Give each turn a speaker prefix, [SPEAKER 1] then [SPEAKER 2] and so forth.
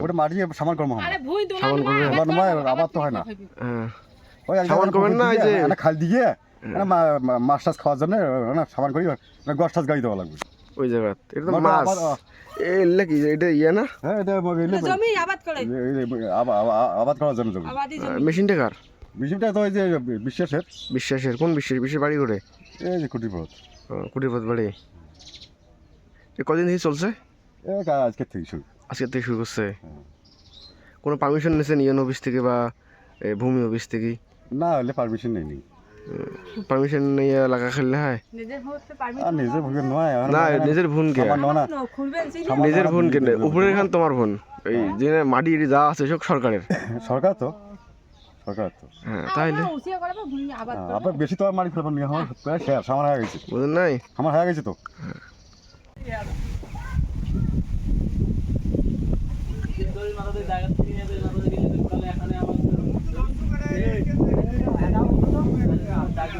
[SPEAKER 1] ওটা মাটি সামান কর্ম হয় না।
[SPEAKER 2] আরে ভুঁই দোলা
[SPEAKER 3] সাবান করবে।
[SPEAKER 1] আবার নয়, আবার তো হয় না।
[SPEAKER 3] হ্যাঁ।
[SPEAKER 1] ওই
[SPEAKER 3] সামান করবেন না, এই যে-
[SPEAKER 1] খাল দিয়ে মা- মাছ টাছ খাওয়ার জন্য না সামান করি না গছ টাছ গাড়ি দেওয়া লাগবে।
[SPEAKER 3] ওই জায়গা এটা তো মাছ। কি এটা ইয়ে না?
[SPEAKER 1] হ্যাঁ এটা
[SPEAKER 2] জমি আবাদ করে।
[SPEAKER 1] করার জন্য জমি।
[SPEAKER 3] মেশিনটা কার?
[SPEAKER 1] তো ওই যে বিশ্বাসের।
[SPEAKER 3] বিশ্বাসের কোন বিশ্বাস বিশ্বাস বাড়ি করে
[SPEAKER 1] এই যে কুটির পথ
[SPEAKER 3] কুটিরপথ বাড়ি। এ কদিন থেকে চলছে?
[SPEAKER 1] থেকে শুরু।
[SPEAKER 3] আজকে থেকে শুরু করছে।
[SPEAKER 1] হ্যাঁ।
[SPEAKER 3] কোনো পারমিশন নিয়েছেন ইউন অফিস থেকে বা ভূমি অফিস থেকে?
[SPEAKER 1] না হলে পারমিশন নেই নি।
[SPEAKER 3] পারমিশন নিয়ে লাগা খেললে হয়?
[SPEAKER 2] নিজের
[SPEAKER 1] নয়
[SPEAKER 3] না নিজের ভুন কে? নিজের ভুন কে? উপরের খান তোমার ভুন এই যে মাটি যা আছে সব সরকারের।
[SPEAKER 1] সরকার তো। সরকার তো।
[SPEAKER 3] হ্যাঁ তাইলে
[SPEAKER 1] হ্যাঁ, বেশি তো আর মারি ফেলবেন নিয়ে আমার প্রায় শেষ আমার হয়ে গেছে।
[SPEAKER 3] বুঝলেন নাই?
[SPEAKER 1] আমার হয়ে গেছে তো।